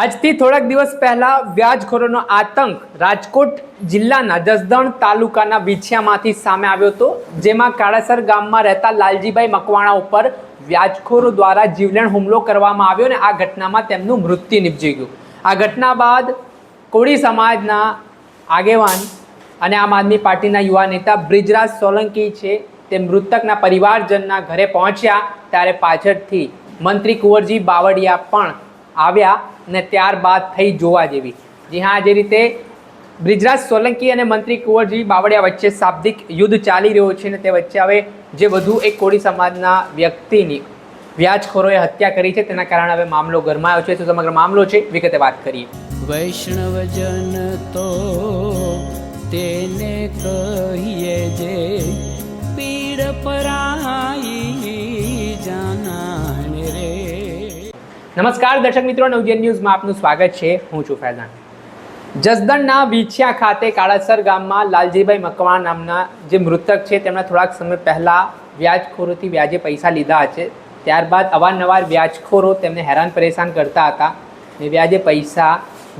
આજથી થોડાક દિવસ પહેલા વ્યાજખોરોનો આતંક રાજકોટ જિલ્લાના જસદણ તાલુકાના વિછિયામાંથી સામે આવ્યો હતો, જેમાં કાળાસર ગામમાં રહેતા લાલજીભાઈ મકવાણા ઉપર વ્યાજખોરો દ્વારા જીવલેણ હુમલો કરવામાં આવ્યો અને આ ઘટનામાં તેમનું મૃત્યુ નિપજી ગયું. આ ઘટના બાદ કોળી સમાજના આગેવાન અને આમ આદમી પાર્ટીના યુવા નેતા બ્રિજરાજ સોલંકી છે, તે મૃતકના પરિવારજનના ઘરે પહોંચ્યા, ત્યારે પાછળથી મંત્રી કુંવરજી બાવળિયા પણ આવ્યા અને ત્યારબાદ થઈ જોવા જેવી. જી હા, જે રીતે બ્રિજરાજ સોલંકી અને મંત્રી કુંવરજી બાવળિયા વચ્ચે શાબ્દિક યુદ્ધ ચાલી રહ્યો છે અને તે વચ્ચે હવે જે વધુ એક કોળી સમાજના વ્યક્તિની વ્યાજખોરોએ હત્યા કરી છે, તેના કારણે હવે મામલો ગરમાયો છે. તો સમગ્ર મામલો છે? વિગતે વાત કરીએ. વૈષ્ણવજન તો તેને કહીએ જે નમસ્કાર, દર્શક મિત્રો નવજન ન્યૂઝમાં આપનું સ્વાગત છે. હું છું ફૈઝાન. જસદણના વીછિયા ખાતે કાળાસર ગામમાં લાલજીભાઈ મકવાણા નામના જે મૃતક છે તેમણે થોડાક સમય પહેલાં વ્યાજખોરોથી વ્યાજે પૈસા લીધા છે. ત્યારબાદ અવારનવાર વ્યાજખોરો તેમને હેરાન પરેશાન કરતા હતા ને વ્યાજે પૈસા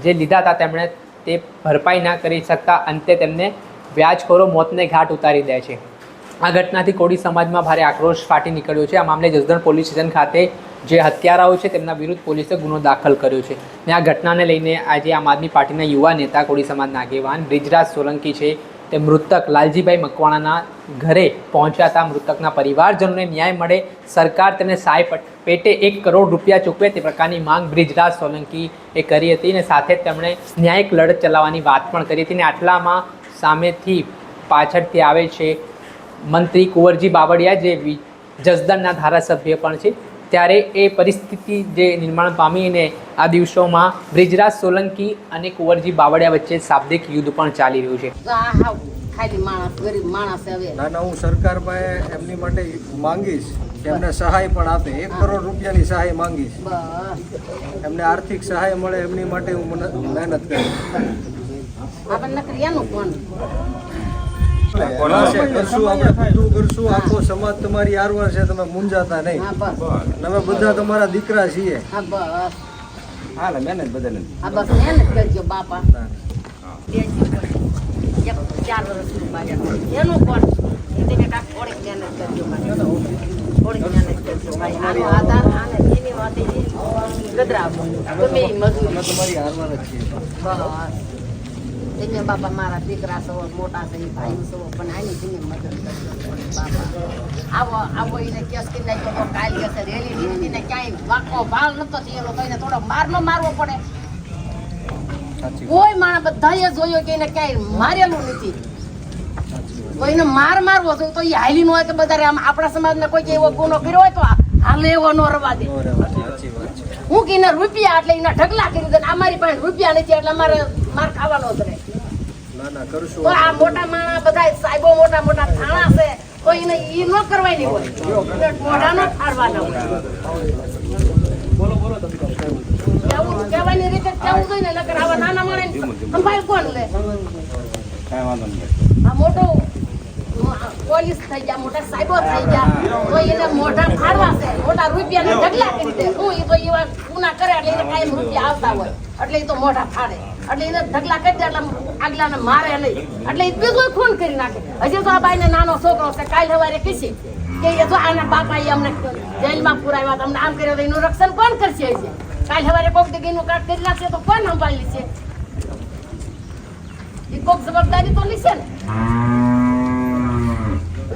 જે લીધા હતા, તેમણે તે ભરપાઈ ના કરી શકતા અંતે તેમને વ્યાજખોરો મોતને ઘાટ ઉતારી દે છે. આ ઘટનાથી કોળી સમાજમાં ભારે આક્રોશ ફાટી નીકળ્યો છે. આ મામલે જસદણ પોલીસ સ્ટેશન ખાતે જે હત્યારાઓ છે તેમના વિરુદ્ધ પોલીસે ગુનો દાખલ કર્યો છે ને આ ઘટનાને લઈને આજે આમ આદમી પાર્ટીના યુવા નેતા કોળી સમાજના આગેવાન બ્રિજરાજ સોલંકી છે. તે મૃતક લાલજીભાઈ મકવાણાના ઘરે પહોંચ્યા હતા. મૃતકના પરિવારજનોને ન્યાય મળે, સરકાર તેને સહાય પેટે એક કરોડ રૂપિયા ચૂકવે તે પ્રકારની માંગ બ્રિજરાજ સોલંકી એ કરી હતી અને સાથે તેમણે ન્યાયિક લડત ચલાવવાની વાત પણ કરી હતી ને આટલામાં સામેથી પાછળથી આવે છે મંત્રી કુંવરજી બાવળિયા જે જસદણના ધારાસભ્ય પણ છે ત્યારે એ પરિસ્થિતિ જે નિર્માણ પામીને આ દિવસોમાં બ્રિજરાજ સોલંકી અને કુંવરજી બાવળિયા વચ્ચે શાબ્દિક યુદ્ધ પણ ચાલી રહ્યું છે. ખાલી માણસ ગરીબ માણસ હવે. ના ના હું સરકાર પાસે એમની માટે માંગીશ. કે એમને સહાય પણ આપે. એક કરોડ રૂપિયાની સહાય માંગીશ. એમને આર્થિક સહાય મળે એમની માટે હું મહેનત કરીશ. કોણ કરશું આપણે બધું કરશું આખો સમાજ તમારી આરવાર છે તમે મૂંઝાતા નહીં. હા બસ. અમે બધા તમારા દીકરા છીએ. હા બસ. હા મહેનત બધાને. આ બસ મહેનત કરજો બાપા. ચાર બાળક. એનું કોણ એ તમે કાંઈક થોડીક મહેનત કરજો ભાઈ. થોડીક મહેનત કરજો ભાઈ. આનો આધાર આને એની વાતે ગદરા ગમે એ તમારી આરવાર જ છીએ. બસ. તમે બાપા મારા દીકરા છો મોટા છે ભાઈ છો પણ આની તમે મદદ કરજો બાપા. આવો આવો એને કેસ કરી નાખ્યો તો કાલ કે રેલી લીધી ને ક્યાંય વાંકો ભાળ નતો થયેલો તો એને થોડો મારનો મારવો પડે. કોઈ માણસ બધાએ જોયો કે એને ક્યાંય મારેલું નથી. એને માર મારવો જોઈએ તો એ હાલી નો હોય તો બધા આમ આપણા સમાજને કોઈ કે એવો ગુનો કર્યો હોય તો હાલે એવો નો રવા દે. હું કે રૂપિયા એટલે એના ઢગલા કરી દે અમારી પાસે રૂપિયા નથી એટલે અમારે માર ખાવાનો જ રહે. ના ના કરશું. તો આ મોટા માણસ બધા સાહેબો મોટા મોટા થાણા છે. તો એને ઈ ન કરવાની હોય મોઢા ન ફાડવાના. હોય કેવું કહેવાની રીતે કેવું જોઈએ ને નકર આવા નાના માણે સંભાળ કોણ લે? આ મોટો પોલીસ થઈ ગયા મોટા સાહેબો થઈ ગયા. તો એને મોઢા ફાડવા છે. મોટા રૂપિયાના ઢગલા કરી દે. હું એ તો એવા ગુના કરે એટલે એને કાયમ રૂપિયા આવતા હોય. એટલે એ તો મોઢા ફાડે. એટલે એને ઢગલા કરી દે એટલે આગલાને મારે નહીં. એટલે એ બીજો ખૂન કરી નાખે. હજી તો આ બાઈને નાનો છોકરો છે, કાલ સવારે કીધી કે આના બાપાએ અમને જેલમાં પુરાવ્યા તમને આમ કર્યો તો એનું રક્ષણ કોણ કરશે હજી? કાલ સવારે કોક જગ્યાનું કાટ કરી નાખશે તો કોણ સંભાળી છે? એ કોક જવાબદારી તો લેશે ને.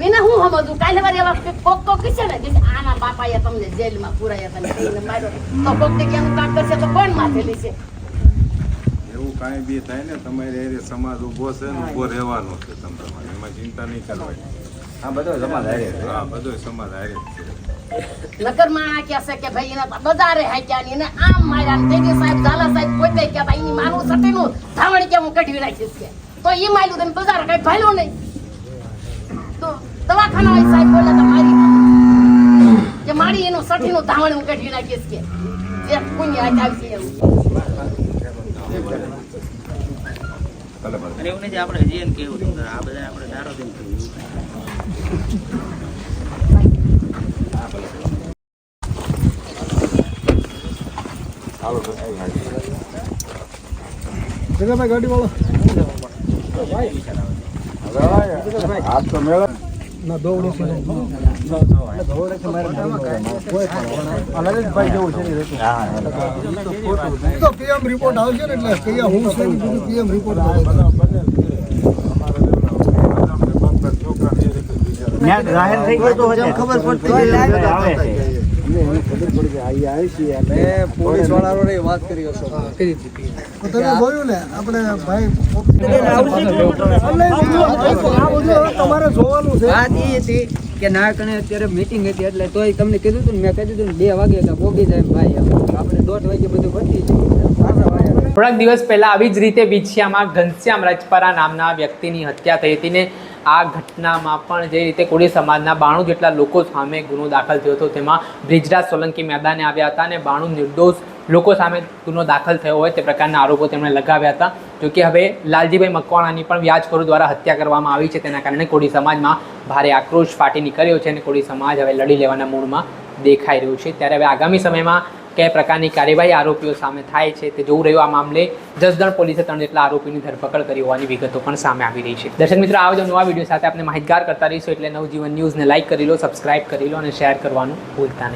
વિના હું સમજું? કાલે વારે એવા કોક કોક છે ને આના બાપાએ તમને જેલમાં પુરાયા તમે માર્યો. તો કોક જગ્યાનું કામ કરશે તો કોણ માથે લેશે? એવું કાંઈ બી થાય ને તમારે એ સમાજ ઊભો છે ને ઊભો રહેવાનો છે તમ તમારે એમાં ચિંતા નહીં કરવાની. હા બધો સમાજ હારે હા બધો સમાજ હારે છે. નકર માણા કહેશે કે ભાઈ એને બજારે હાક્યા ને આમ માર્યા. સાહેબ ઝાલા સાહેબ પોતે કહેતા એની માનું સટીનું ધાવણ કે હું કઢી નાખીશ કે? તો એ માર્યું તમે બજાર કઈ ભાલ્યું નહીં. તો દવાખાના સાહેબ બોલે તો મારી કે મારી એનું સટીનું ધાવણ હું કઢી નાખીશ કે? જે પુણ્ય આવશે એવું. અને એવું નથી આપણે હજી એમ કેવું હતું આ બધા આપણે ધારો તેમ કેવું જગાભાઈ ગાડી વાળો. હાથ તો મેળવ ના દોવડે છે દોવડે છે મારે કોઈ પણ લલિતભાઈ જેવું છે તો પીએમ રિપોર્ટ આવશે ને એટલે કયા હું છે ને બધું પીએમ રિપોર્ટ આવે ખબર પડતી મેં પોલીસ વાળાનો વાત કરી હશો. કરી દીધી તમે બોલ્યું ને આપણે ભાઈ તમારે જોવાનું છે. વાત એ હતી કે ના કણે અત્યારે મીટિંગ હતી એટલે તોય તમને કીધું હતું ને મેં કહી દીધું બે વાગે કે પોગી જાય ભાઈ આપણે દોઢ વાગે બધું પતી થોડાક દિવસ પહેલા આવી જ રીતે વિછિયામાં ઘનશ્યામ રાજપારા નામના વ્યક્તિની હત્યા થઈ હતી ને આ ઘટનામાં પણ જે રીતે કોળી સમાજના બાણું જેટલા લોકો સામે ગુનો દાખલ થયો હતો, તેમાં બ્રિજરાજ સોલંકી મેદાને આવ્યા હતા અને બાણું નિર્દોષ લોકો સામે ગુનો દાખલ થયો હોય તે પ્રકારના આરોપો તેમણે લગાવ્યા હતા. જોકે હવે લાલજીભાઈ મકવાણાની પણ વ્યાજખોરો દ્વારા હત્યા કરવામાં આવી છે, તેના કારણે કોળી સમાજમાં ભારે આક્રોશ ફાટી નીકળ્યો છે અને કોળી સમાજ હવે લડી લેવાના મૂડમાં દેખાઈ રહ્યું છે. ત્યારે હવે આગામી સમયમાં કયા પ્રકારની કાર્યવાહી આરોપીઓ સામે થાય છે તે જોવું રહ્યું આ મામલે જસદણ પોલીસે ત્રણ જેટલા આરોપીની ધરપકડ કરી હોવાની વિગતો પણ સામે આવી રહી છે. દર્શક મિત્રો, આ જો નવા વીડિયો સાથે આપણે માહિતગાર કરતા રહીશું એટલે નવજીવન ન્યૂઝને લાઇક કરી લો, સબસ્ક્રાઇબ કરી લો અને શેર કરવાનું ભૂલતા નહીં.